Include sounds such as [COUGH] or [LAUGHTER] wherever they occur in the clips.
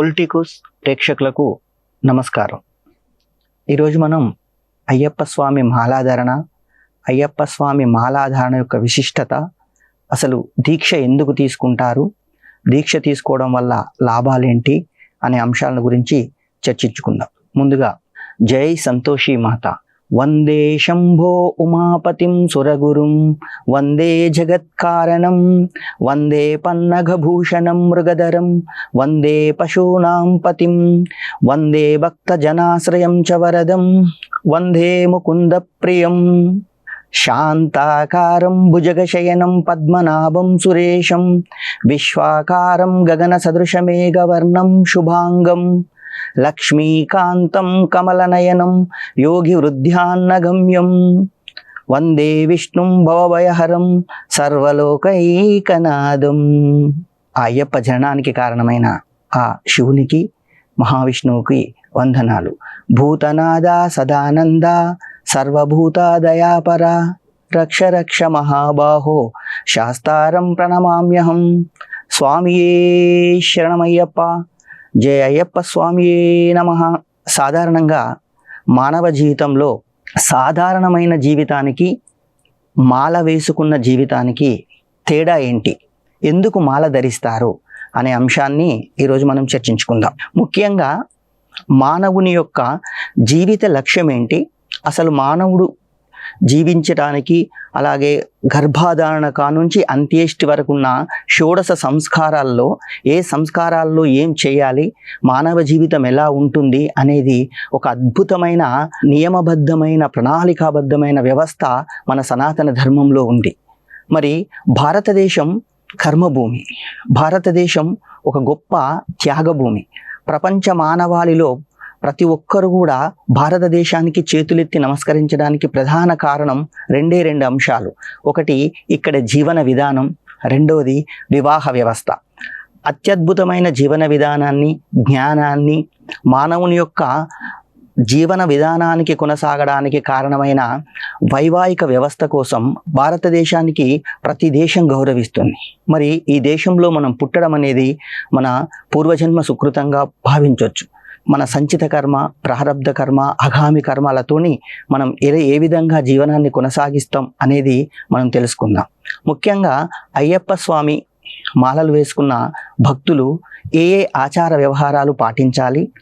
Politicos ప్రేక్షకులకు నమస్కారం. ఈరోజు మనం అయ్యప్ప స్వామి మాలాధారణ అయ్యప్ప స్వామి మాలాధారణ యొక్క విశిష్టత అసలు దీక్ష ఎందుకు తీసుకుంటారు దీక్ష తీసుకోవడం వల్ల లాభాలేంటి అనే అంశాలను గురించి చర్చించుకుందాం. ముందుగా జై సంతోషి మాత. వందే శంభో ఉమాపతిం సురగురుం వందే జగత్కారణం వందే పన్నగభూషణం మృగధరం వందే పశూనాం పతిం వందే భక్తజనాశ్రయం చ వరదం వందే ముకుంద ప్రియం శాంతాకారం భుజగశయనం పద్మనాభం సురేశం విశ్వాకారం గగన సదృశమేఘవర్ణం శుభాంగం. లక్ష్మీకాంతం కమలనయనం యోగి వృద్ధ్యాన్నగమ్యం. వందే విష్ణుం భవభయహరం సర్వలోకైకనాదం. ఆ అయ్యప్ప జననానికి కారణమైన ఆ శివునికి మహావిష్ణువుకి వందనాలు. భూతనాద సదానంద సర్వభూతాదయాపర రక్ష రక్ష మహాబాహో శాస్తారం ప్రణమామ్యహం. స్వామియే శరణమయ్యప్ప జయ అయ్యప్ప స్వామియే నమ. సాధారణంగా మానవ జీవితంలో సాధారణమైన జీవితానికి మాల వేసుకున్న జీవితానికి తేడా ఏంటి? ఎందుకు మాల ధరిస్తారు? అనే అంశాన్ని ఈరోజు మనం చర్చించుకుందాం. ముఖ్యంగా మానవుని యొక్క జీవిత లక్ష్యం ఏంటి అసలు మానవుడు జీవించడానికి అలాగే గర్భాధారణ కానుంచి అంత్యేష్టి వరకు ఉన్న షోడశ సంస్కారాల్లో ఏ సంస్కారాల్లో ఏం చేయాలి మానవ జీవితం ఎలా ఉంటుంది అనేది ఒక అద్భుతమైన నియమబద్ధమైన ప్రణాళికాబద్ధమైన వ్యవస్థ మన సనాతన ధర్మంలో ఉంది. మరి భారతదేశం కర్మభూమి. భారతదేశం ఒక గొప్ప త్యాగభూమి. ప్రపంచ మానవాళిలో ప్రతి ఒక్కరు కూడా భారతదేశానికి చేతులెత్తి నమస్కరించడానికి ప్రధాన కారణం రెండే రెండు అంశాలు. ఒకటి ఇక్కడ జీవన విధానం. రెండవది వివాహ వ్యవస్థ. అత్యద్భుతమైన జీవన విధానాన్ని జ్ఞానాన్ని మానవుని యొక్క జీవన విధానానికి కొనసాగడానికి కారణమైన వైవాహిక వ్యవస్థ కోసం భారతదేశానికి ప్రతి దేశం గౌరవిస్తుంది. మరి ఈ దేశంలో మనం పుట్టడం అనేది మన పూర్వజన్మ సుకృతంగా భావించవచ్చు మన సంచిత కర్మ ప్రారంధ కర్మ అగామి కర్మలతోని మనం ఏ ఏ విధంగా జీవనాన్ని కొనసాగిస్తాం అనేది మనం తెలుసుకుందాం. ముఖ్యంగా అయ్యప్ప స్వామి మాలలు వేసుకున్న భక్తులు ఏ ఏ ఆచార వ్యవహారాలు పాటించాలి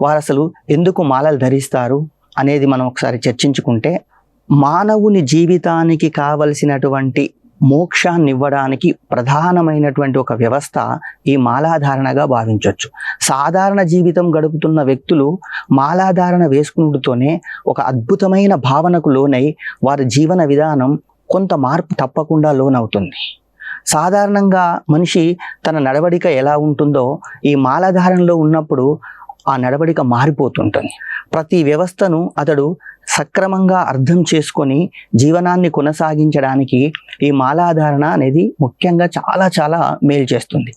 వారు అసలు ఎందుకు మాలలు ధరిస్తారు అనేది మనం ఒకసారి చర్చించుకుంటే మానవుని జీవితానికి కావలసినటువంటి మోక్షాన్ని ఇవ్వడానికి ప్రధానమైనటువంటి ఒక వ్యవస్థ ఈ మాలాధారణగా భావించవచ్చు సాధారణ జీవితం గడుపుతున్న వ్యక్తులు మాలాధారణ వేసుకున్నతోనే ఒక అద్భుతమైన భావనకు లోనై వారి జీవన విధానం కొంత మార్పు తప్పకుండా లోనవుతుంది. సాధారణంగా మనిషి తన నడవడిక ఎలా ఉంటుందో ఈ మాలాధారణలో ఉన్నప్పుడు ఆ నడవడిక మారిపోతుంటుంది. ప్రతి వ్యవస్థను అతడు సక్రమంగా అర్థం చేసుకొని జీవనాన్ని కొనసాగించడానికి ఈ మాలాధారణ అనేది ముఖ్యంగా చాలా చాలా మేలు చేస్తుంది.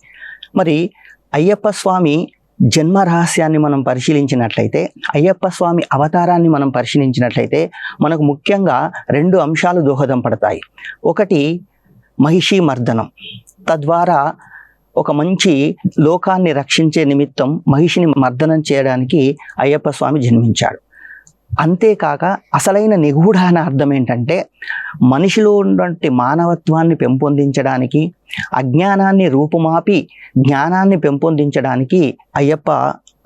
మరి అయ్యప్ప స్వామి జన్మ రహస్యాన్ని మనం పరిశీలించినట్లయితే అయ్యప్ప స్వామి అవతారాన్ని మనం పరిశీలించినట్లయితే మనకు ముఖ్యంగా రెండు అంశాలు దోహదం పడతాయి. ఒకటి మహిషి మర్దనం. తద్వారా ఒక మంచి లోకాన్ని రక్షించే నిమిత్తం మహిషిని మర్దనం చేయడానికి అయ్యప్ప స్వామి జన్మించాడు. అంతేకాక అసలైన నిగూఢాన అర్థం ఏంటంటే మనిషిలో ఉన్నటువంటి మానవత్వాన్ని పెంపొందించడానికి అజ్ఞానాన్ని రూపుమాపి జ్ఞానాన్ని పెంపొందించడానికి అయ్యప్ప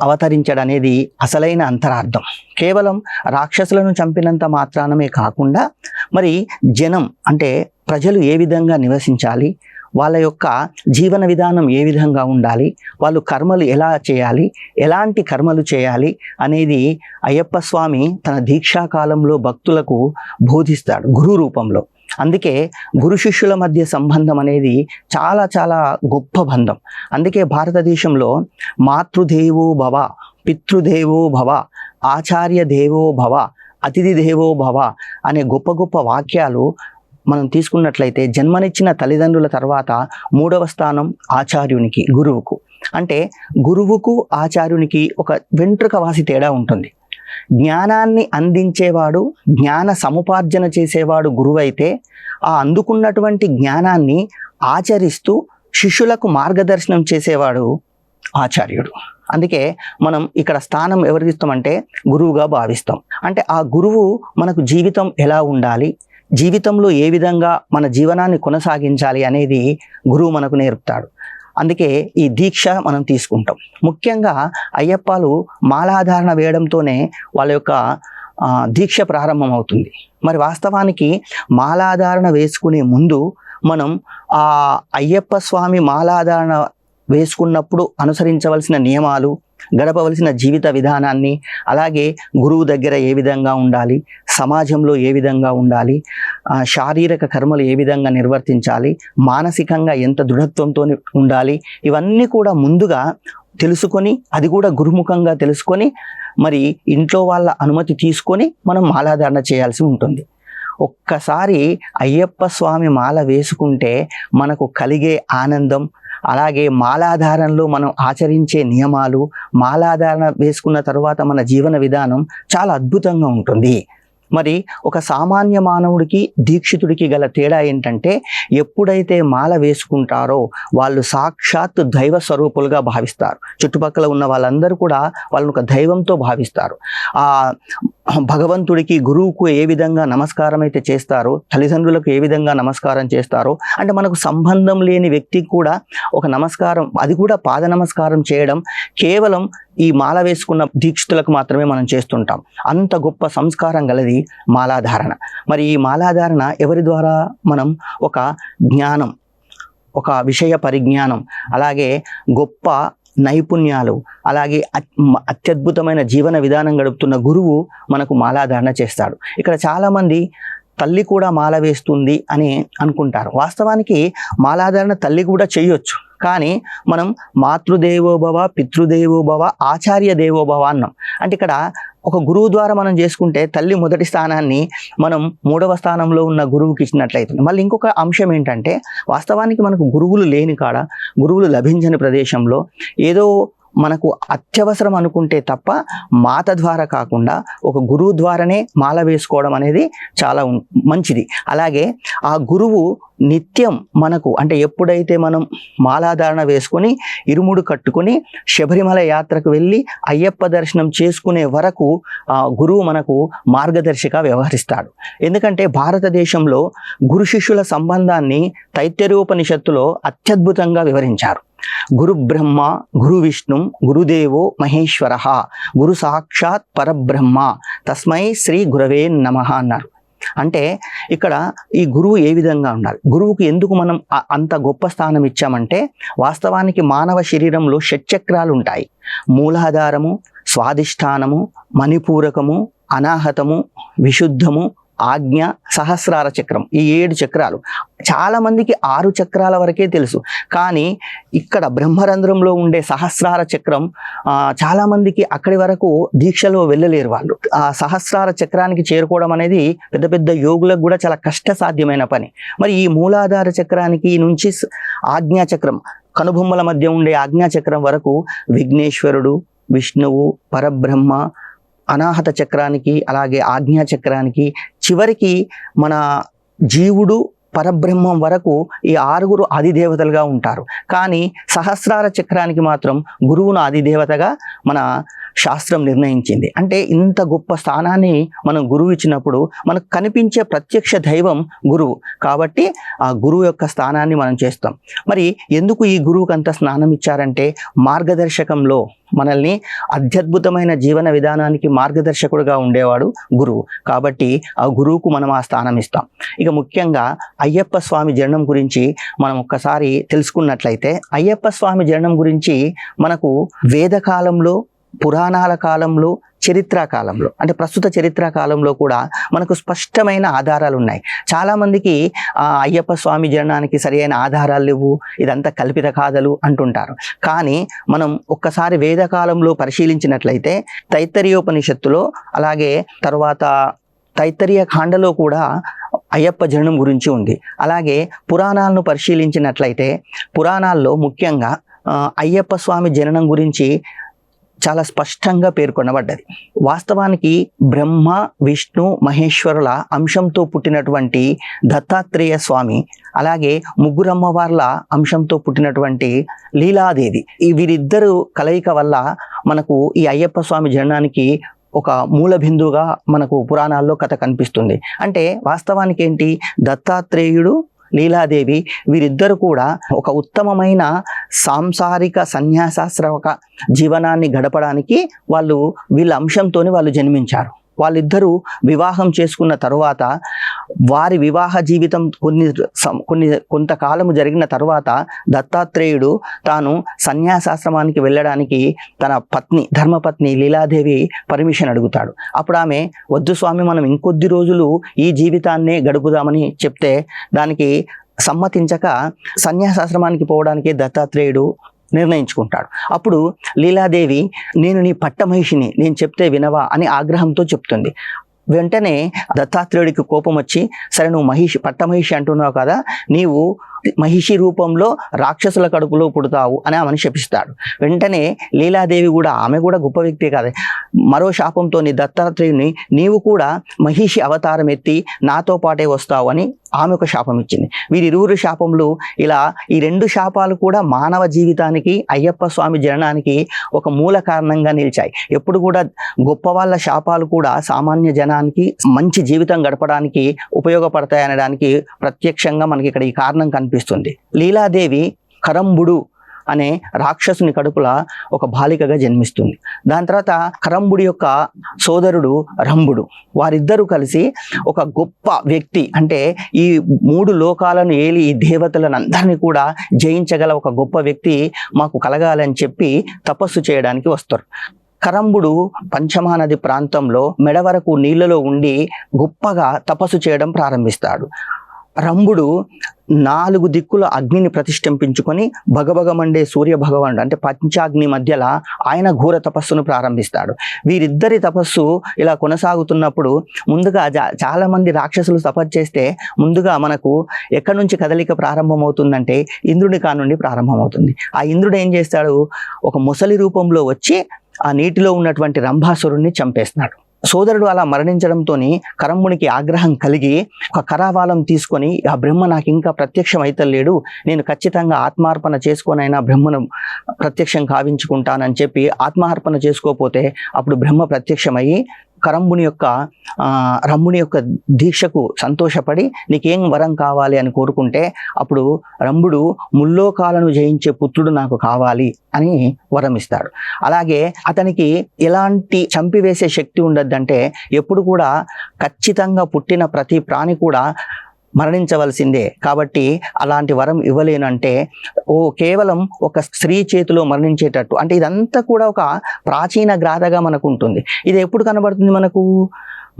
అవతరించడనేది అసలైన అంతరార్థం. కేవలం రాక్షసులను చంపినంత మాత్రానమే కాకుండా మరి జనం అంటే ప్రజలు ఏ విధంగా నివసించాలి వాళ్ళ యొక్క జీవన విధానం ఏ విధంగా ఉండాలి? వాళ్ళు కర్మలు ఎలా చేయాలి? ఎలాంటి కర్మలు చేయాలి? అనేది అయ్యప్ప స్వామి తన దీక్షా కాలంలో భక్తులకు బోధిస్తాడు గురు రూపంలో. అందుకే గురు శిష్యుల మధ్య సంబంధం అనేది చాలా చాలా గొప్ప బంధం. అందుకే భారతదేశంలో మాతృదేవో భవ పితృదేవో భవ ఆచార్య దేవో భవ అతిథి దేవో భవ అనే గొప్ప గొప్ప వాక్యాలు మనం తీసుకున్నట్లయితే జన్మనిచ్చిన తల్లిదండ్రుల తర్వాత మూడవ స్థానం ఆచార్యునికి గురువుకు. అంటే గురువుకు ఆచార్యునికి ఒక వెంట్రుక వాసి తేడా ఉంటుంది. జ్ఞానాన్ని అందించేవాడు జ్ఞాన సముపార్జన చేసేవాడు గురువైతే ఆ అందుకున్నటువంటి జ్ఞానాన్ని ఆచరిస్తూ శిష్యులకు మార్గదర్శనం చేసేవాడు ఆచార్యుడు. అందుకే మనం ఇక్కడ స్థానం ఎవరికి ఇస్తామంటే గురువుగా భావిస్తాం. అంటే ఆ గురువు మనకు జీవితం ఎలా ఉండాలి జీవితంలో ఏ విధంగా మన జీవనాన్ని కొనసాగించాలి అనేది గురువు మనకు నేర్పుతాడు. అందుకే ఈ దీక్ష మనం తీసుకుంటాం. ముఖ్యంగా అయ్యప్పాలు మాలాధారణ వేయడంతోనే వాళ్ళ యొక్క దీక్ష ప్రారంభం అవుతుంది మరి వాస్తవానికి మాలాధారణ వేసుకునే ముందు మనం ఆ అయ్యప్ప స్వామి మాలాధారణ వేసుకున్నప్పుడు అనుసరించవలసిన నియమాలు గడపవలసిన జీవిత విధానాన్ని అలాగే గురువు దగ్గర ఏ విధంగా ఉండాలి సమాజంలో ఏ విధంగా ఉండాలి శారీరక కర్మలు ఏ విధంగా నిర్వర్తించాలి మానసికంగా ఎంత దృఢత్వంతో ఉండాలి ఇవన్నీ కూడా ముందుగా తెలుసుకొని అది కూడా గురుముఖంగా తెలుసుకొని మరి ఇంట్లో వాళ్ళ అనుమతి తీసుకొని మనం మాలాధారణ చేయాల్సి ఉంటుంది. ఒక్కసారి అయ్యప్ప స్వామి మాల వేసుకుంటే మనకు కలిగే ఆనందం అలాగే మాలాధారణలో మనం ఆచరించే నియమాలు మాలాధారణ వేసుకున్న తర్వాత మన జీవన విధానం చాలా అద్భుతంగా ఉంటుంది. మరి ఒక సామాన్య మానవుడికి దీక్షితుడికి గల తేడా ఏంటంటే ఎప్పుడైతే మాల వేసుకుంటారో వాళ్ళు సాక్షాత్ దైవ స్వరూపులుగా భావిస్తారు. చుట్టుపక్కల ఉన్న వాళ్ళందరూ కూడా వాళ్ళని ఒక దైవంతో భావిస్తారు. ఆ భగవంతుడికి గురువుకు ఏ విధంగా నమస్కారం అయితే చేస్తారో తల్లిదండ్రులకు ఏ విధంగా నమస్కారం చేస్తారో అంటే మనకు సంబంధం లేని వ్యక్తికి కూడా ఒక నమస్కారం అది కూడా పాద నమస్కారం చేయడం కేవలం ఈ మాల వేసుకున్న దీక్షితులకు మాత్రమే మనం చేస్తుంటాం. అంత గొప్ప సంస్కారం గలది మాలాధారణ. మరి ఈ మాలాధారణ ఎవరి ద్వారా మనం ఒక జ్ఞానం ఒక విషయ పరిజ్ఞానం అలాగే గొప్ప నైపుణ్యాలు అలాగే అత్యద్భుతమైన జీవన విధానం గడుపుతున్న గురువు మనకు మాలాధారణ చేస్తాడు. ఇక్కడ చాలామంది తల్లి కూడా మాల వేస్తుంది అని అనుకుంటారు. వాస్తవానికి మాలాధారణ తల్లి కూడా చేయొచ్చు. కానీ మనం మాతృదేవోభవ పితృదేవోభవ ఆచార్య దేవోభవ అన్నాం. అంటే ఇక్కడ ఒక గురువు ద్వారా మనం చేసుకుంటే తల్లి మొదటి స్థానాన్ని మనం మూడవ స్థానంలో ఉన్న గురువుకి ఇచ్చినట్లయితుంది. మళ్ళీ ఇంకొక అంశం ఏంటంటే వాస్తవానికి మనకు గురువులు లేని కాడ గురువులు లభించని ప్రదేశంలో ఏదో మనకు అత్యవసరం అనుకుంటే తప్ప మాత ద్వారా కాకుండా ఒక గురువు ద్వారానే మాల వేసుకోవడం అనేది చాలా మంచిది. అలాగే ఆ గురువు నిత్యం మనకు అంటే ఎప్పుడైతే మనం మాలాధారణ వేసుకొని ఇరుముడు కట్టుకొని శబరిమల యాత్రకు వెళ్ళి అయ్యప్ప దర్శనం చేసుకునే వరకు ఆ గురువు మనకు మార్గదర్శిగా వ్యవహరిస్తాడు. ఎందుకంటే భారతదేశంలో గురు శిష్యుల సంబంధాన్ని తైత్యరూపనిషత్తులో అత్యద్భుతంగా వివరించారు. గురు బ్రహ్మ గురు విష్ణు గురుదేవో మహేశ్వర గురు సాక్షాత్ పరబ్రహ్మ తస్మై శ్రీ గురవే నమ అన్నారు. అంటే ఇక్కడ ఈ గురువు ఏ విధంగా ఉండాలి? గురువుకి ఎందుకు మనం అంత గొప్ప స్థానం ఇచ్చామంటే వాస్తవానికి మానవ శరీరంలో షట్చక్రాలు ఉంటాయి. మూలాధారము స్వాధిష్టానము మణిపూరకము అనాహతము విశుద్ధము ఆజ్ఞ సహస్రార చక్రం ఈ ఏడు చక్రాలు. చాలా మందికి ఆరు చక్రాల వరకే తెలుసు. కానీ ఇక్కడ బ్రహ్మరంధ్రంలో ఉండే సహస్రార చక్రం చాలామందికి చాలా మందికి అక్కడి వరకు దీక్షలో వెళ్ళలేరు వాళ్ళు. ఆ సహస్రార చక్రానికి చేరుకోవడం అనేది పెద్ద పెద్ద యోగులకు కూడా చాలా కష్టసాధ్యమైన పని. మరి ఈ మూలాధార చక్రానికి నుంచి ఆజ్ఞా చక్రం కనుబొమ్మల మధ్య ఉండే ఆజ్ఞా చక్రం వరకు విఘ్నేశ్వరుడు విష్ణువు పరబ్రహ్మ అనాహత చక్రానికి అలాగే ఆజ్ఞా చక్రానికి చివరికి మన జీవుడు పరబ్రహ్మం వరకు ఈ ఆరుగురు అధిదేవతలుగా ఉంటారు. కానీ సహస్రార చక్రానికి మాత్రం గురువును అధిదేవతగా మన శాస్త్రం నిర్ణయించింది. అంటే ఇంత గొప్ప స్థానాన్ని మనం గురువు ఇచ్చినప్పుడు మనకు కనిపించే ప్రత్యక్ష దైవం గురువు. కాబట్టి ఆ గురువు యొక్క స్థానాన్ని మనం చేస్తాం. మరి ఎందుకు ఈ గురువుకి అంత స్నానం ఇచ్చారంటే మార్గదర్శకంలో మనల్ని అత్యద్భుతమైన జీవన విధానానికి మార్గదర్శకుడుగా ఉండేవాడు గురువు. కాబట్టి ఆ గురువుకు మనం ఆ స్థానం ఇస్తాం. ఇక ముఖ్యంగా అయ్యప్ప స్వామి జననం గురించి మనం ఒక్కసారి తెలుసుకున్నట్లయితే అయ్యప్ప స్వామి జననం గురించి మనకు వేదకాలంలో పురాణాల కాలంలో చరిత్రా కాలంలో అంటే ప్రస్తుత చరిత్ర కాలంలో కూడా మనకు స్పష్టమైన ఆధారాలు ఉన్నాయి. చాలామందికి అయ్యప్ప స్వామి జననానికి సరైన ఆధారాలు లేవు ఇదంతా కల్పిత కాదలు అంటుంటారు. కానీ మనం ఒక్కసారి వేదకాలంలో పరిశీలించినట్లయితే తైత్తరీయోపనిషత్తులో అలాగే తర్వాత తైత్తరీయ ఖాండలో కూడా అయ్యప్ప జననం గురించి ఉంది. అలాగే పురాణాలను పరిశీలించినట్లయితే పురాణాల్లో ముఖ్యంగా అయ్యప్ప స్వామి జననం గురించి చాలా స్పష్టంగా పేర్కొనబడ్డది. వాస్తవానికి బ్రహ్మ విష్ణు మహేశ్వరుల అంశంతో పుట్టినటువంటి దత్తాత్రేయ స్వామి అలాగే ముగ్గురమ్మవార్ల అంశంతో పుట్టినటువంటి లీలాదేవి. ఈ వీరిద్దరు కలయిక వల్ల మనకు ఈ అయ్యప్ప స్వామి జననానికి ఒక మూల బిందువుగా మనకు పురాణాల్లో కథ కనిపిస్తుంది. అంటే వాస్తవానికి ఏంటి దత్తాత్రేయుడు లీలాదేవి వీరిద్దరు కూడా ఒక ఉత్తమమైన సాంసారిక సన్యాసాశ్రవక జీవనాన్ని గడపడానికి వాళ్ళు వీళ్ళ అంశంతోనే వాళ్ళు జన్మించారు. వాళ్ళిద్దరూ వివాహం చేసుకున్న తరువాత వారి వివాహ జీవితం కొన్ని కొన్ని కొంతకాలము జరిగిన తరువాత దత్తాత్రేయుడు తాను సన్యాసాశ్రమానికి వెళ్ళడానికి తన పత్ని ధర్మపత్ని లీలాదేవి పర్మిషన్ అడుగుతాడు. అప్పుడు ఆమె వద్దు స్వామి మనం ఇంకొద్ది రోజులు ఈ జీవితాన్నే గడుపుదామని చెప్తే దానికి సమ్మతించక సన్యాసాశ్రమానికి పోవడానికి దత్తాత్రేయుడు నిర్ణయించుకుంటాడు. అప్పుడు లీలాదేవి నేను నీ పట్టమహిషిని నేను చెప్తే వినవా? అని ఆగ్రహంతో చెప్తుంది. వెంటనే దత్తాత్రేయుడికి కోపం వచ్చి సరే నువ్వు మహిషి పట్టమహిషి అంటున్నావు కదా నీవు మహిషి రూపంలో రాక్షసుల కడుపులో పుడతావు అని ఆమెను శపిస్తాడు. వెంటనే లీలాదేవి కూడా ఆమె కూడా గొప్ప వ్యక్తి కాదు. మరో శాపంతో నీ దత్తాత్రేయుని నీవు కూడా మహిషి అవతారం ఎత్తి నాతో పాటే వస్తావు అని ఆమె ఒక శాపం ఇచ్చింది. వీరిరువురు శాపములు ఇలా ఈ రెండు శాపాలు కూడా మానవ జీవితానికి అయ్యప్ప స్వామి జననానికి ఒక మూల కారణంగా నిలిచాయి. ఎప్పుడు కూడా గొప్ప వాళ్ళ శాపాలు కూడా సామాన్య జనానికి మంచి జీవితం గడపడానికి ఉపయోగపడతాయి అనడానికి ప్రత్యక్షంగా మనకి ఇక్కడ ఈ కారణం కనిపిస్తుంది. లీలాదేవి కరంబుడు అనే రాక్షసుని కడుపుల ఒక బాలికగా జన్మిస్తుంది. దాని తర్వాత కరంబుడి యొక్క సోదరుడు రంభుడు వారిద్దరూ కలిసి ఒక గొప్ప వ్యక్తి అంటే ఈ మూడు లోకాలను ఏలి ఈ దేవతలను అందరినీ కూడా జయించగల ఒక గొప్ప వ్యక్తి మాకు కలగాలని చెప్పి తపస్సు చేయడానికి వస్తారు. కరంబుడు పంచమానది ప్రాంతంలో మెడ వరకు నీళ్ళలో ఉండి గొప్పగా తపస్సు చేయడం ప్రారంభిస్తాడు. రంభుడు నాలుగు దిక్కుల అగ్నిని ప్రతిష్ఠింపించుకొని భగభగమండే సూర్య భగవానుడు అంటే పంచాగ్ని మధ్యలో ఆయన ఘోర తపస్సును ప్రారంభిస్తాడు. వీరిద్దరి తపస్సు ఇలా కొనసాగుతున్నప్పుడు ముందుగా చాలామంది రాక్షసులు తపస్సు చేస్తే ముందుగా మనకు ఎక్కడి నుంచి కదలిక ప్రారంభమవుతుందంటే ఇంద్రుడి కానుండి ప్రారంభమవుతుంది. ఆ ఇంద్రుడు ఏం చేస్తాడు? ఒక ముసలి రూపంలో వచ్చి ఆ నీటిలో ఉన్నటువంటి రంభాసురుణ్ణి చంపేస్తున్నాడు. సోదరుడు అలా మరణించడంతో కరంబునికి ఆగ్రహం కలిగి ఒక కరావాలం తీసుకొని ఆ బ్రహ్మ నాకు ఇంకా ప్రత్యక్షం అయితలేడు నేను ఖచ్చితంగా ఆత్మార్పణ చేసుకొనైనా బ్రహ్మను ప్రత్యక్షం కావించుకుంటానని చెప్పి ఆత్మార్పణ చేసుకోకపోతే అప్పుడు బ్రహ్మ ప్రత్యక్షమయ్యి కరంబుని యొక్క రంభుని యొక్క దీక్షకు సంతోషపడి నీకేం వరం కావాలి అని కోరుకుంటే అప్పుడు రంభుడు ముల్లోకాలను జయించే పుత్రుడు నాకు కావాలి అని వరం ఇస్తాడు అలాగే అతనికి ఎలాంటి చంపివేసే శక్తి ఉండద్దంటే ఎప్పుడు కూడా ఖచ్చితంగా పుట్టిన ప్రతి ప్రాణి కూడా మరణించవలసిందే. కాబట్టి అలాంటి వరం ఇవ్వలేనంటే ఓ కేవలం ఒక స్త్రీ చేతిలో మరణించేటట్టు. అంటే ఇదంతా కూడా ఒక ప్రాచీన గ్రాథగా మనకు ఉంటుంది ఇది ఎప్పుడు కనబడుతుంది మనకు?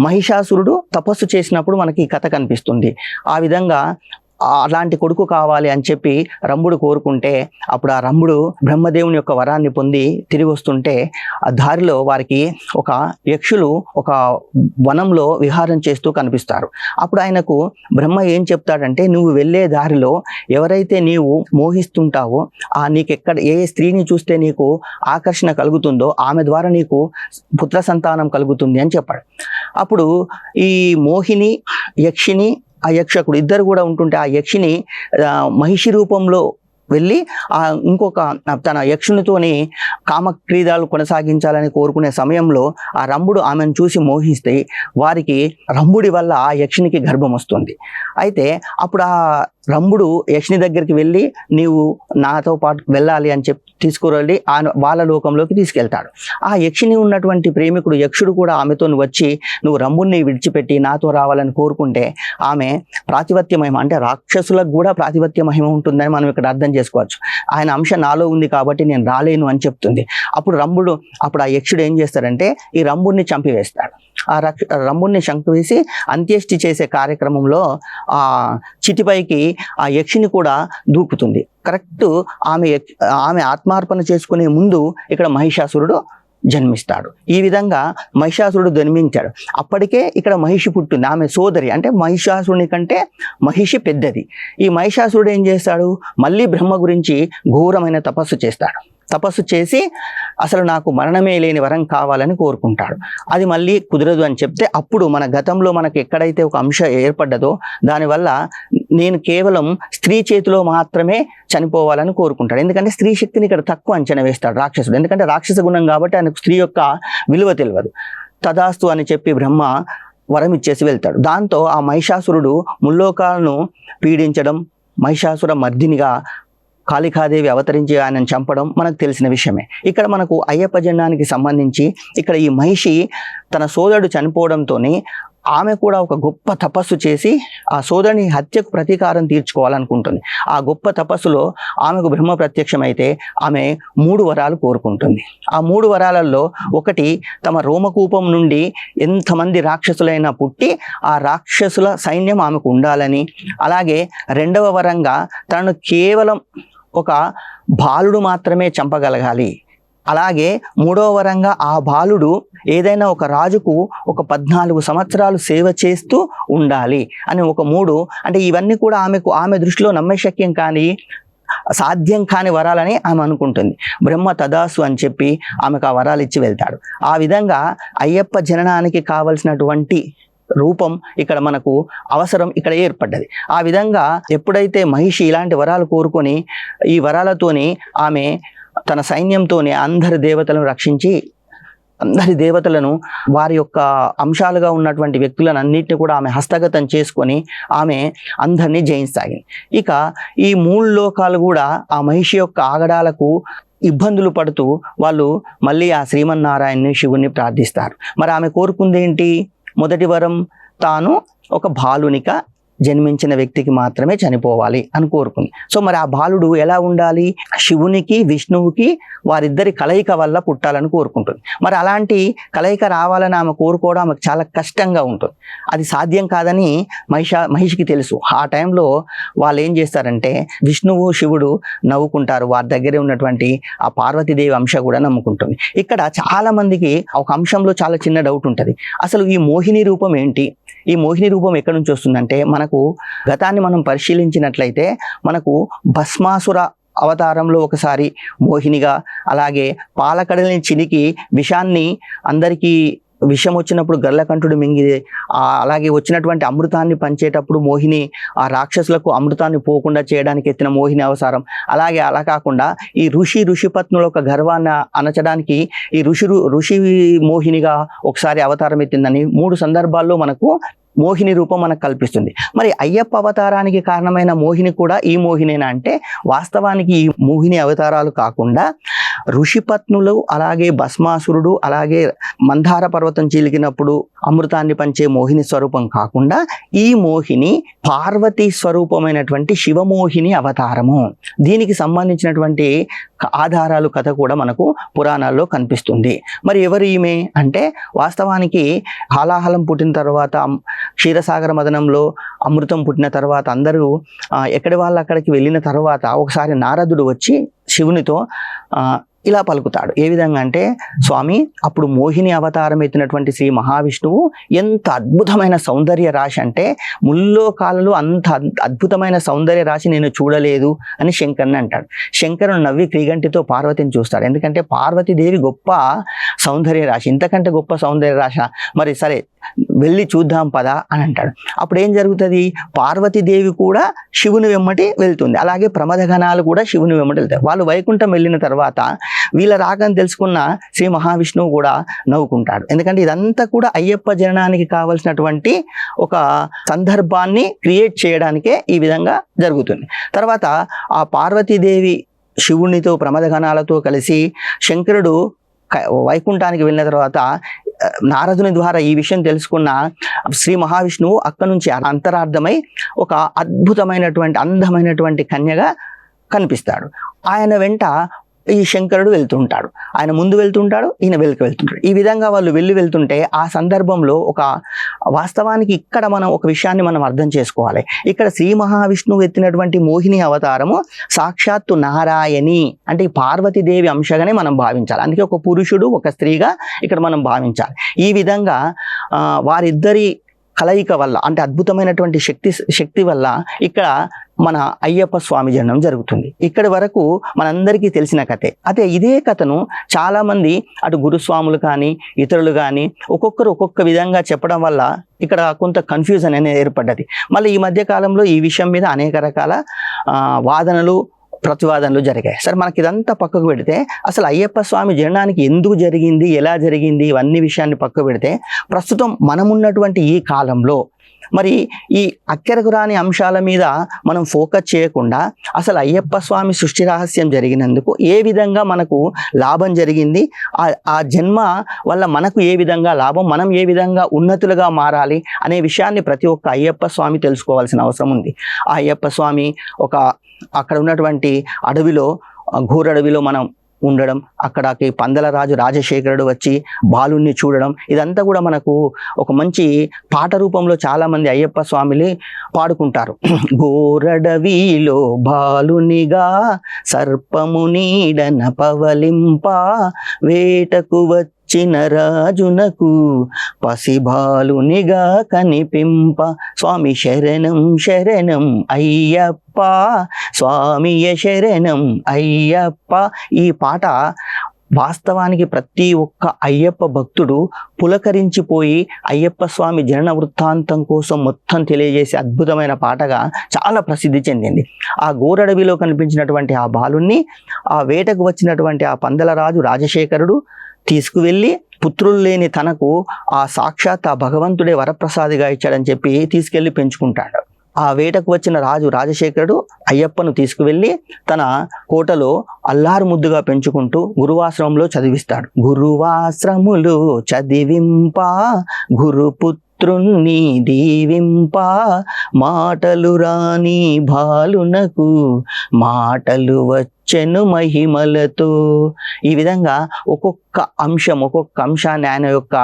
మహిషాసురుడు తపస్సు చేసినప్పుడు మనకి ఈ కథ కనిపిస్తుంది. ఆ విధంగా అలాంటి కొడుకు కావాలి అని చెప్పి రంభుడు కోరుకుంటే అప్పుడు ఆ రంభుడు బ్రహ్మదేవుని యొక్క వరాన్ని పొంది తిరిగి వస్తుంటే ఆ దారిలో వారికి ఒక యక్షులు ఒక వనంలో విహారం చేస్తూ కనిపిస్తారు. అప్పుడు ఆయనకు బ్రహ్మ ఏం చెప్తాడంటే నువ్వు వెళ్ళే దారిలో ఎవరైతే నీవు మోహిస్తుంటావో ఆ నీకు ఎక్కడ ఏ స్త్రీని చూస్తే నీకు ఆకర్షణ కలుగుతుందో ఆమె ద్వారా నీకు పుత్ర సంతానం కలుగుతుంది అని చెప్పాడు. అప్పుడు ఈ మోహిని యక్షిని ఆ యక్షకుడు. ఇద్దరు కూడా ఉంటుంటే ఆ యక్షిని మహిషి రూపంలో వెళ్ళి ఆ ఇంకొక తన యక్షునితోని కామక్రీడాలు కొనసాగించాలని కోరుకునే సమయంలో ఆ రంభుడు ఆమెను చూసి మోహిస్తే వారికి రంభుడి వల్ల ఆ యక్షునికి గర్భం వస్తుంది. అయితే అప్పుడు ఆ రంభుడు యక్షిని దగ్గరికి వెళ్ళి నీవు నాతో పాటు వెళ్ళాలి అని చెప్పి తీసుకువెళ్ళి ఆ వాళ్ళ లోకంలోకి తీసుకెళ్తాడు. ఆ యక్షిని ఉన్నటువంటి ప్రేమికుడు యక్షుడు కూడా ఆమెతో వచ్చి నువ్వు రంభుణ్ణి విడిచిపెట్టి నాతో రావాలని కోరుకుంటే ఆమె ప్రాతిపత్య మహిమ అంటే రాక్షసులకు కూడా ప్రాతిపత్య మహిమ ఉంటుందని మనం ఇక్కడ అర్థం చేసుకోవచ్చు. ఆయన అంశ నాలో ఉంది కాబట్టి నేను రాలేను అని చెప్తుంది. అప్పుడు రంభుడు అప్పుడు ఆ యక్షుడు ఏం చేస్తాడంటే ఈ రంభుడిని చంపివేస్తాడు. ఆ రక్ష రంభుడిని వేసి అంత్యేష్టి చేసే కార్యక్రమంలో ఆ చితిపైకి ఆ యక్షిని కూడా దూకుతుంది. కరెక్ట్ ఆమె ఆమె ఆత్మార్పణ చేసుకునే ముందు ఇక్కడ మహిషాసురుడు జన్మిస్తాడు. ఈ విధంగా మహిషాసురుడు జన్మించాడు. అప్పటికే ఇక్కడ మహిషి పుట్టింది. ఆమె సోదరి అంటే మహిషాసురుని కంటే మహిషి పెద్దది. ఈ మహిషాసురుడు ఏం చేస్తాడు? మళ్ళీ బ్రహ్మ గురించి ఘోరమైన తపస్సు చేస్తాడు. తపస్సు చేసి అసలు నాకు మరణమే లేని వరం కావాలని కోరుకుంటాడు. అది మళ్ళీ కుదరదు అని చెప్తే అప్పుడు మన గతంలో మనకు ఎక్కడైతే ఒక అంశం ఏర్పడ్డదో దానివల్ల నేను కేవలం స్త్రీ చేతిలో మాత్రమే చనిపోవాలని కోరుకుంటాడు. ఎందుకంటే స్త్రీ శక్తిని ఇక్కడ తక్కువ అంచనా వేస్తాడు రాక్షసుడు. ఎందుకంటే రాక్షస గుణం కాబట్టి ఆయనకు స్త్రీ యొక్క విలువ తెలియదు. తదాస్తు అని చెప్పి బ్రహ్మ వరం ఇచ్చేసి వెళ్తాడు. దాంతో ఆ మహిషాసురుడు ముల్లోకాలను పీడించడం మహిషాసుర మర్దినిగా కాళికాదేవి అవతరించి ఆయనను చంపడం మనకు తెలిసిన విషయమే. ఇక్కడ మనకు అయ్యప్ప జెండానికి సంబంధించి ఇక్కడ ఈ మహిషి తన సోదరుడు చనిపోవడంతో ఆమె కూడా ఒక గొప్ప తపస్సు చేసి ఆ సోదరుని హత్యకు ప్రతీకారం తీర్చుకోవాలనుకుంటుంది. ఆ గొప్ప తపస్సులో ఆమెకు బ్రహ్మ ప్రత్యక్షమైతే ఆమె మూడు వరాలు కోరుకుంటుంది. ఆ మూడు వరాలలో ఒకటి తమ రోమకూపం నుండి ఎంతమంది రాక్షసులైనా పుట్టి ఆ రాక్షసుల సైన్యం ఆమెకు ఉండాలని అలాగే రెండవ వరంగా తనను కేవలం ఒక బాలుడు మాత్రమే చంపగలగాలి. అలాగే మూడో వరంగా ఆ బాలుడు ఏదైనా ఒక రాజుకు ఒక పద్నాలుగు సంవత్సరాలు సేవ చేస్తూ ఉండాలి అని ఒక మూడు. అంటే ఇవన్నీ కూడా ఆమెకు ఆమె దృష్టిలో నమ్మశక్యం కానీ సాధ్యం కాని వరాలని ఆమె అనుకుంటుంది. బ్రహ్మ తదాసు అని చెప్పి ఆమెకు ఆ వరాలు ఇచ్చి వెళ్తాడు. ఆ విధంగా అయ్యప్ప జననానికి కావలసినటువంటి రూపం ఇక్కడ మనకు అవసరం ఇక్కడ ఏర్పడ్డది. ఆ విధంగా ఎప్పుడైతే మహిషి ఇలాంటి వరాలు కోరుకొని ఈ వరాలతోని ఆమె తన సైన్యంతోనే అందరి దేవతలను రక్షించి అందరి దేవతలను వారి యొక్క అంశాలుగా ఉన్నటువంటి వ్యక్తులను అన్నింటినీ కూడా ఆమె హస్తగతం చేసుకొని ఆమె అందరినీ జయించసాగింది ఇక ఈ మూడు లోకాలు కూడా ఆ మహిషి యొక్క ఆగడాలకు ఇబ్బందులు పడుతూ వాళ్ళు మళ్ళీ ఆ శ్రీమన్నారాయణని శివుణ్ణి ప్రార్థిస్తారు. మరి ఆమె కోరుకుంది ఏంటి? మొదటి వరం తాను ఒక బాలునిక జన్మించిన వ్యక్తికి మాత్రమే చనిపోవాలి అని కోరుకుంది. సో మరి ఆ బాలుడు ఎలా ఉండాలి? శివునికి విష్ణువుకి వారిద్దరి కలయిక వల్ల పుట్టాలని కోరుకుంటుంది. మరి అలాంటి కలయిక రావాలని ఆమె కోరుకోవడం ఆమెకు చాలా కష్టంగా ఉంటుంది. అది సాధ్యం కాదని మహిష మహిషికి తెలుసు. ఆ టైంలో వాళ్ళు ఏం చేస్తారంటే విష్ణువు శివుడు నవ్వుకుంటారు. వారి దగ్గరే ఉన్నటువంటి ఆ పార్వతీదేవి అంశ కూడా నమ్ముకుంటుంది. ఇక్కడ చాలా మందికి ఒక అంశంలో చాలా చిన్న డౌట్ ఉంటుంది. అసలు ఈ మోహిని రూపం ఏంటి? ఈ మోహిని రూపం ఎక్కడి నుంచి వస్తుందంటే మనకు గతాన్ని మనం పరిశీలించినట్లయితే మనకు భస్మాసుర అవతారంలో ఒకసారి మోహినిగా అలాగే పాలకడలిని చినికి విషాన్ని అందరికీ విషయం వచ్చినప్పుడు గర్లకంఠుడు మింగి అలాగే వచ్చినటువంటి అమృతాన్ని పంచేటప్పుడు మోహిని ఆ రాక్షసులకు అమృతాన్ని పోకుండా చేయడానికి ఎత్తిన మోహిని అవతారం అలాగే అలా కాకుండా ఈ ఋషి ఋషిపత్నుల యొక్క గర్వాన్ని అనచడానికి ఈ ఋషి ఋషి మోహినిగా ఒకసారి అవతారం ఎత్తిందని మూడు సందర్భాల్లో మనకు మోహిని రూపం మనకు కల్పిస్తుంది. మరి అయ్యప్ప అవతారానికి కారణమైన మోహిని కూడా ఈ మోహినేనా అంటే వాస్తవానికి ఈ మోహిని అవతారాలు కాకుండా ఋషిపత్నులు అలాగే భస్మాసురుడు అలాగే మందార పర్వతం చీలికినప్పుడు అమృతాన్ని పంచే మోహిని స్వరూపం కాకుండా ఈ మోహిని పార్వతీ స్వరూపమైనటువంటి శివమోహిని అవతారము. దీనికి సంబంధించినటువంటి ఆధారాలు కథ కూడా మనకు పురాణాల్లో కనిపిస్తుంది. మరి ఎవరు ఈమె? అంటే వాస్తవానికి హాలాహలం పుట్టిన తర్వాత క్షీరసాగర మదనంలో అమృతం పుట్టిన తర్వాత అందరూ ఎక్కడి వాళ్ళు అక్కడికి వెళ్ళిన తర్వాత ఒకసారి నారదుడు వచ్చి శివునితో ఇలా పలుకుతాడు. ఏ విధంగా అంటే స్వామి అప్పుడు మోహిని అవతారం ఎత్తినటువంటి శ్రీ మహావిష్ణువు ఎంత అద్భుతమైన సౌందర్య రాశి అంటే ముల్లోకాలలో అంత అద్భుతమైన సౌందర్య రాశి నేను చూడలేదు అని శంకర్ని అంటాడు. శంకరుడు నవ్వి క్రీగంటితో పార్వతిని చూస్తాడు. ఎందుకంటే పార్వతీదేవి గొప్ప సౌందర్య రాశి. ఇంతకంటే గొప్ప సౌందర్య రాశి? మరి సరే వెళ్ళి చూద్దాం పదా అని అంటాడు. అప్పుడు ఏం జరుగుతుంది? పార్వతీదేవి కూడా శివుని వెమ్మటి వెళ్తుంది. అలాగే ప్రమదగణాలు కూడా శివుని వెమ్మటి వెళ్తాయి. వాళ్ళు వైకుంఠం వెళ్ళిన తర్వాత వీళ్ళ రాగం తెలుసుకున్న శ్రీ మహావిష్ణువు కూడా నవ్వుకుంటాడు. ఎందుకంటే ఇదంతా కూడా అయ్యప్ప జననానికి కావలసినటువంటి ఒక సందర్భాన్ని క్రియేట్ చేయడానికే ఈ విధంగా జరుగుతుంది. తర్వాత ఆ పార్వతీదేవి శివునితో ప్రమదగణాలతో కలిసి శంకరుడు వైకుంఠానికి వెళ్ళిన తర్వాత నారదుని ద్వారా ఈ విషయం తెలుసుకున్న శ్రీ మహావిష్ణువు అక్కడి నుంచి అంతరార్థమై ఒక అద్భుతమైనటువంటి అందమైనటువంటి కన్యగా కనిపిస్తాడు. ఆయన వెంట ఈ శంకరుడు వెళ్తుంటాడు. ఆయన ముందు వెళ్తుంటాడు ఈయన వెనుక వెళ్తుంటాడు. ఈ విధంగా వాళ్ళు వెళ్ళి వెళ్తుంటే ఆ సందర్భంలో ఒక వాస్తవానికి ఇక్కడ మనం ఒక విషయాన్ని మనం అర్థం చేసుకోవాలి. ఇక్కడ శ్రీ మహావిష్ణువు ఎత్తినటువంటి మోహిని అవతారము సాక్షాత్తు నారాయణి అంటే పార్వతీదేవి అంశగానే మనం భావించాలి. అందుకే ఒక పురుషుడు ఒక స్త్రీగా ఇక్కడ మనం భావించాలి. ఈ విధంగా వారిద్దరి కలయిక వల్ల అంటే అద్భుతమైనటువంటి శక్తి శక్తి వల్ల ఇక్కడ మన అయ్యప్ప స్వామి జననం జరుగుతుంది. ఇక్కడి వరకు మనందరికీ తెలిసిన కథే. అదే ఇదే కథను చాలామంది అటు గురుస్వాములు కానీ ఇతరులు కానీ ఒక్కొక్కరు ఒక్కొక్క విధంగా చెప్పడం వల్ల ఇక్కడ కొంత కన్ఫ్యూజన్ అనేది ఏర్పడ్డది. మళ్ళీ ఈ మధ్య కాలంలో ఈ విషయం మీద అనేక రకాల వాదనలు ప్రతివాదనలు జరిగాయి. సరే మనకి ఇదంతా పక్కకు పెడితే అసలు అయ్యప్ప స్వామి జననానికి ఎందుకు జరిగింది ఎలా జరిగింది ఇవన్నీ విషయాన్ని పక్కకు పెడితే ప్రస్తుతం మనమున్నటువంటి ఈ కాలంలో మరి ఈ అక్కరకు రాని అంశాల మీద మనం ఫోకస్ చేయకుండా అసలు అయ్యప్ప స్వామి సృష్టి రహస్యం జరిగినందుకు ఏ విధంగా మనకు లాభం జరిగింది ఆ ఆ జన్మ వల్ల మనకు ఏ విధంగా లాభం మనం ఏ విధంగా ఉన్నతులుగా మారాలి అనే విషయాన్ని ప్రతి ఒక్క అయ్యప్ప స్వామి తెలుసుకోవాల్సిన అవసరం ఉంది. ఆ అయ్యప్ప స్వామి ఒక అక్కడ ఉన్నటువంటి అడవిలో ఘోరడవిలో మనం ఉండడం అక్కడకి పందల రాజు రాజశేఖరుడు వచ్చి బాలుణ్ణి చూడడం ఇదంతా కూడా మనకు ఒక మంచి పాట రూపంలో చాలా మంది అయ్యప్ప స్వామిని పాడుకుంటారు. [CLEARS THROAT] గోరడవిలో బాలునిగా సర్పము నీడన పవలింప వేటకు వచ్చిన రాజునకు పసిబాలునిగా కనిపింప. స్వామి శరణం శరణం అయ్యప్ప. స్వామియ శరణం అయ్యప్ప. ఈ పాట వాస్తవానికి ప్రతి ఒక్క అయ్యప్ప భక్తుడు పులకరించిపోయి అయ్యప్ప స్వామి జనన వృత్తాంతం కోసం మొత్తం తెలియజేసే అద్భుతమైన పాటగా చాలా ప్రసిద్ధి చెందింది. ఆ గోరడవిలో కనిపించినటువంటి ఆ బాలుణ్ణి ఆ వేటకు వచ్చినటువంటి ఆ పందలరాజు రాజశేఖరుడు తీసుకువెళ్ళి పుత్రులు లేని తనకు ఆ సాక్షాత్ ఆ భగవంతుడే వరప్రసాదిగా ఇచ్చాడని చెప్పి తీసుకెళ్ళి పెంచుకుంటాడు. ఆ వేటకు వచ్చిన రాజు రాజశేఖరుడు అయ్యప్పను తీసుకువెళ్ళి తన కోటలో అల్లారు ముద్దుగా పెంచుకుంటూ గురువాశ్రమంలో చదివిస్తాడు. గురువాశ్రములు చదివింప గురుపుత్రుణ్ణి దీవింప మాటలు రాని బాలునకు మాటలు వచ్చెను మహిమలతో. ఈ విధంగా ఒక్కొక్క అంశం ఒక్కొక్క అంశాన్ని ఆయన యొక్క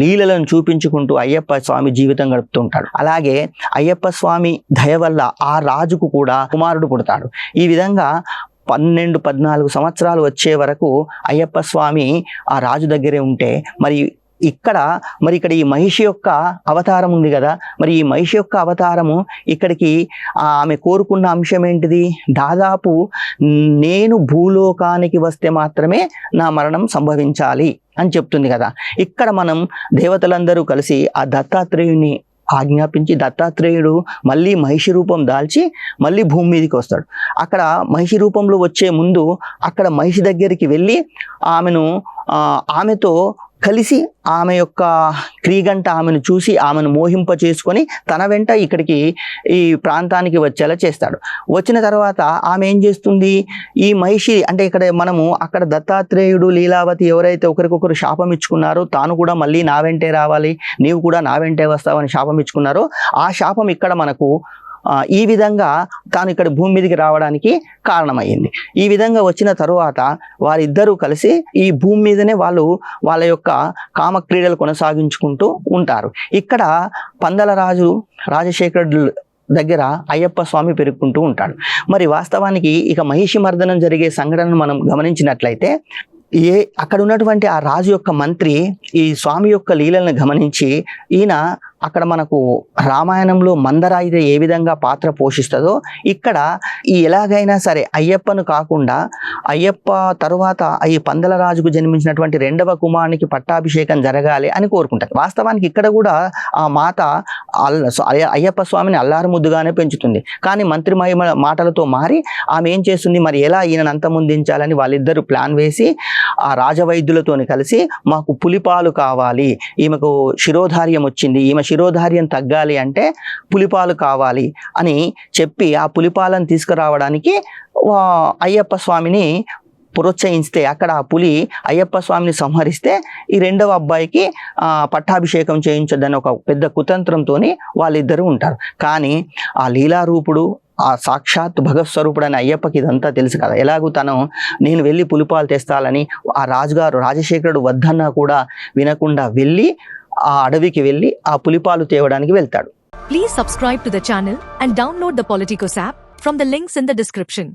లీలలను చూపించుకుంటూ అయ్యప్ప స్వామి జీవితం గడుపుతుంటాడు. అలాగే అయ్యప్ప స్వామి దయ వల్ల ఆ రాజుకు కూడా కుమారుడు పుడతాడు. ఈ విధంగా పన్నెండు పద్నాలుగు సంవత్సరాలు వచ్చే వరకు అయ్యప్ప స్వామి ఆ రాజు దగ్గరే ఉంటే మరి ఇక్కడ మరి ఇక్కడ ఈ మహిషి యొక్క అవతారం ఉంది కదా. మరి ఈ మహిషి యొక్క అవతారము ఇక్కడికి ఆమె కోరుకున్న అంశం ఏంటిది? దాదాపు నేను భూలోకానికి వస్తే మాత్రమే నా మరణం సంభవించాలి అని చెప్తుంది కదా. ఇక్కడ మనం దేవతలందరూ కలిసి ఆ దత్తాత్రేయుని ఆజ్ఞాపించి దత్తాత్రేయుడు మళ్ళీ మహిషి రూపం దాల్చి మళ్ళీ భూమి మీదకి వస్తాడు. అక్కడ మహిషి రూపంలో వచ్చే ముందు అక్కడ మహిషి దగ్గరికి వెళ్ళి ఆమెను ఆమెతో కలిసి ఆమె యొక్క క్రీగంట ఆమెను చూసి ఆమెను మోహింప చేసుకొని తన వెంట ఇక్కడికి ఈ ప్రాంతానికి వచ్చేలా చేస్తాడు. వచ్చిన తర్వాత ఆమె ఏం చేస్తుంది? ఈ మహిషి అంటే ఇక్కడ మనము అక్కడ దత్తాత్రేయుడు లీలావతి ఎవరైతే ఒకరికొకరు శాపం ఇచ్చుకున్నారో తాను కూడా మళ్ళీ నా వెంటే రావాలి నీవు కూడా నా వెంటే వస్తావని శాపం ఇచ్చుకున్నారో ఆ శాపం ఇక్కడ మనకు ఈ విధంగా తాను ఇక్కడ భూమి మీదకి రావడానికి కారణమైంది ఈ విధంగా వచ్చిన తరువాత వారిద్దరూ కలిసి ఈ భూమి మీదనే వాళ్ళు వాళ్ళ యొక్క కామ క్రీడలు కొనసాగించుకుంటూ ఉంటారు. ఇక్కడ పందల రాజు రాజశేఖరుడు దగ్గర అయ్యప్ప స్వామి పెరుగుకుంటూ ఉంటాడు. మరి వాస్తవానికి ఇక మహిషి మర్దనం జరిగే సంఘటనను మనం గమనించినట్లయితే ఏ అక్కడ ఉన్నటువంటి ఆ రాజు యొక్క మంత్రి ఈ స్వామి యొక్క లీలలను గమనించి ఈయన అక్కడ మనకు రామాయణంలో మందరాయిద ఏ విధంగా పాత్ర పోషిస్తుందో ఇక్కడ ఈ ఎలాగైనా సరే అయ్యప్పను కాకుండా అయ్యప్ప తరువాత ఈ పందల రాజుకు జన్మించినటువంటి రెండవ కుమారునికి పట్టాభిషేకం జరగాలి అని కోరుకుంటారు. వాస్తవానికి ఇక్కడ కూడా ఆ మాత అయ్య- అయ్యప్ప స్వామిని అల్లారు ముద్దుగానే పెంచుతుంది. కానీ మంత్రి మాటలతో మారి ఆమె ఏం చేస్తుంది? మరి ఎలా ఈయనను అంతమొందించాలని వాళ్ళిద్దరూ ప్లాన్ వేసి ఆ రాజవైద్యులతోని కలిసి మాకు పులిపాలు కావాలి ఈమెకు శిరోధార్యం వచ్చింది ఈమె శిరోధార్యం తగ్గాలి అంటే పులిపాలు కావాలి అని చెప్పి ఆ పులిపాలను తీసుకురావడానికి వా- అయ్యప్ప స్వామిని ప్రోత్సహిస్తే అక్కడ ఆ పులి అయ్యప్ప స్వామిని సంహరిస్తే ఈ రెండవ అబ్బాయికి పట్టాభిషేకం చేయించొద్దని ఒక పెద్ద కుతంత్రంతో వాళ్ళిద్దరూ ఉంటారు. కానీ ఆ లీలారూపుడు ఆ సాక్షాత్ భగత్ స్వరూపుడు అయ్యప్పకి ఇదంతా తెలుసు కదా. ఎలాగూ తను నేను వెళ్ళి పులిపాలు తెస్తాలని ఆ రాజుగారు రాజశేఖరుడు వద్దన్నా కూడా వినకుండా వెళ్ళి ఆ అడవికి వెళ్ళి ఆ పులిపాలు తేవడానికి వెళ్తాడు. Please subscribe to the channel and download the Politicos app from the links in the description